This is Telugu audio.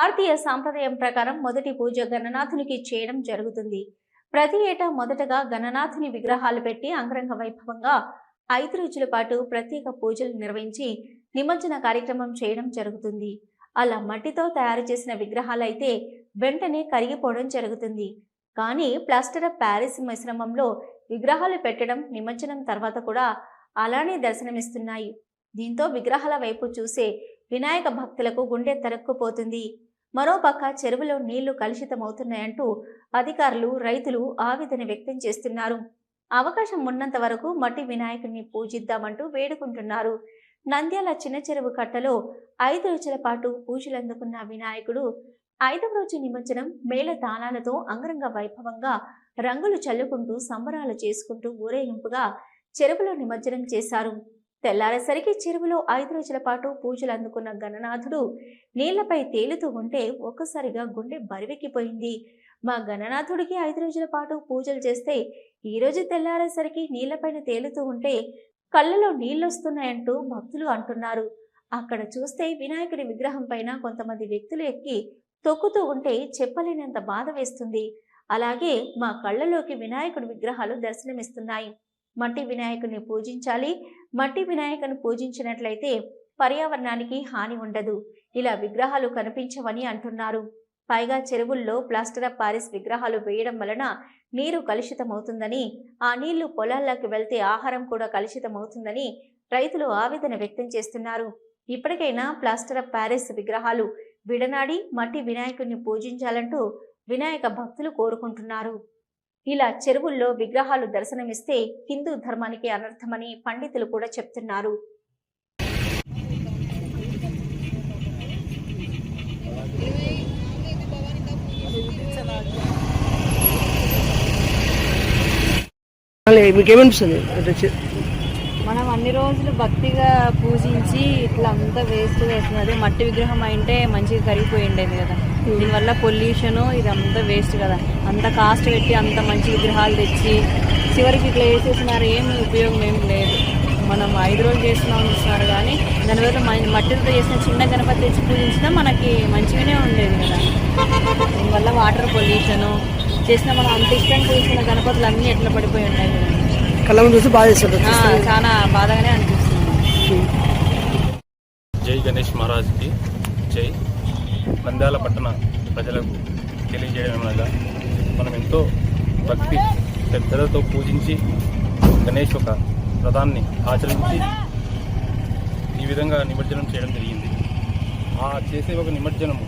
భారతీయ సాంప్రదాయం ప్రకారం మొదటి పూజ గణనాథునికి చేయడం జరుగుతుంది. ప్రతి ఏటా మొదటగా గణనాథుని విగ్రహాలు పెట్టి అంగరంగ వైభవంగా ఐదు రోజుల పాటు ప్రత్యేక పూజలు నిర్వహించి నిమజ్జన కార్యక్రమం చేయడం జరుగుతుంది. అలా మట్టితో తయారు చేసిన విగ్రహాలైతే వెంటనే కరిగిపోవడం జరుగుతుంది. కానీ ప్లాస్టర్ ఆఫ్ ప్యారిస్ మిశ్రమంలో విగ్రహాలు పెట్టడం నిమజ్జనం తర్వాత కూడా అలానే దర్శనమిస్తున్నాయి. దీంతో విగ్రహాల వైపు చూసే వినాయక భక్తులకు గుండె తరక్కుపోతుంది. మరోపక్క చెరువులో నీళ్ళు కలుషితమవుతున్నాయంటూ అధికారులు రైతులు ఆవేదన వ్యక్తం చేస్తున్నారు. అవకాశం ఉన్నంత వరకు మట్టి వినాయకుడిని పూజిద్దామంటూ వేడుకుంటున్నారు. నంద్యాల చిన్న చెరువు కట్టలో ఐదు రోజుల పాటు పూజలందుకున్న వినాయకుడు ఐదవ రోజు నిమజ్జనం మేళ తాళాలతో అంగరంగ వైభవంగా రంగులు చల్లుకుంటూ సంబరాలు చేసుకుంటూ ఊరేగింపుగా చెరువులో నిమజ్జనం చేశారు. తెల్లారేసరికి చెరువులో ఐదు రోజుల పాటు పూజలు అందుకున్న గణనాథుడు నీళ్ళపై తేలుతూ ఉంటే ఒక్కసారిగా గుండె బరివెక్కిపోయింది. మా గణనాథుడికి ఐదు రోజుల పాటు పూజలు చేస్తే ఈ రోజు తెల్లారేసరికి నీళ్ళపైన తేలుతూ ఉంటే కళ్ళలో నీళ్ళొస్తున్నాయంటూ భక్తులు అంటున్నారు. అక్కడ చూస్తే వినాయకుడి విగ్రహం పైన కొంతమంది వ్యక్తులు ఎక్కి తొక్కుతూ ఉంటే చెప్పలేనంత బాధ వేస్తుంది. అలాగే మా కళ్ళలోకి వినాయకుడి విగ్రహాలు దర్శనమిస్తున్నాయి. మట్టి వినాయకుడిని పూజించాలి మట్టి వినాయకను పూజించినట్లయితే పర్యావరణానికి హాని ఉండదు. ఇలా విగ్రహాలు కనిపించవని అంటున్నారు. పైగా చెరువుల్లో ప్లాస్టర్ ఆఫ్ పారిస్ విగ్రహాలు వేయడం వలన నీరు కలుషితమవుతుందని ఆ నీళ్ళు పొలాల్లోకి వెళ్తే ఆహారం కూడా కలుషితమవుతుందని రైతులు ఆవేదన వ్యక్తం చేస్తున్నారు. ఇప్పటికైనా ప్లాస్టర్ ఆఫ్ ప్యారిస్ విగ్రహాలు విడనాడి మట్టి వినాయకుడిని పూజించాలంటూ వినాయక భక్తులు కోరుకుంటున్నారు. ఇలా చెరువుల్లో విగ్రహాలు దర్శనమిస్తే హిందూ ధర్మానికి అనర్థమని పండితులు కూడా చెప్తున్నారు. మీకేమనిపిస్తుంది అంటే మనం అన్ని రోజులు భక్తిగా పూజించి ఇట్లా అంతా వేస్ట్ వేస్తున్నది మట్టి విగ్రహం అంటే మంచిగా కరిగిపోయి ఉండేది కదా. దీనివల్ల పొల్యూషన్ ఇదంతా వేస్ట్ కదా. అంత కాస్ట్ పెట్టి అంత మంచి విగ్రహాలు తెచ్చి చివరికి ఇట్లా వేసేసినారు. ఏమి ఉపయోగం ఏం లేదు. మనం ఐదు రోజులు చేస్తున్నాం చూస్తున్నారు కానీ దానివల్ల మట్టితో చేసిన చిన్న గణపతి తెచ్చి పూజించినా మనకి మంచిగానే ఉండేది కదా. దీనివల్ల వాటర్ పొల్యూషను చేసిన మనం అంత ఇష్టం పూజించిన గణపతులు అన్నీ ఎట్లా పడిపోయి ఉంటాయి కదా కళ్ళ ముందు చూసి బాధ చాలా బాధగానే అనిపిస్తుంది. జై గణేష్ మహారాజ్కి జై. నంద్యాల పట్టణ ప్రజలకు తెలియజేయడం అనగా మనం ఎంతో భక్తి శ్రద్ధలతో పూజించి గణేష్ ఒక వ్రతాన్ని ఆచరించి ఈ విధంగా నిమజ్జనం చేయడం జరిగింది. ఆ చేసే ఒక నిమజ్జనము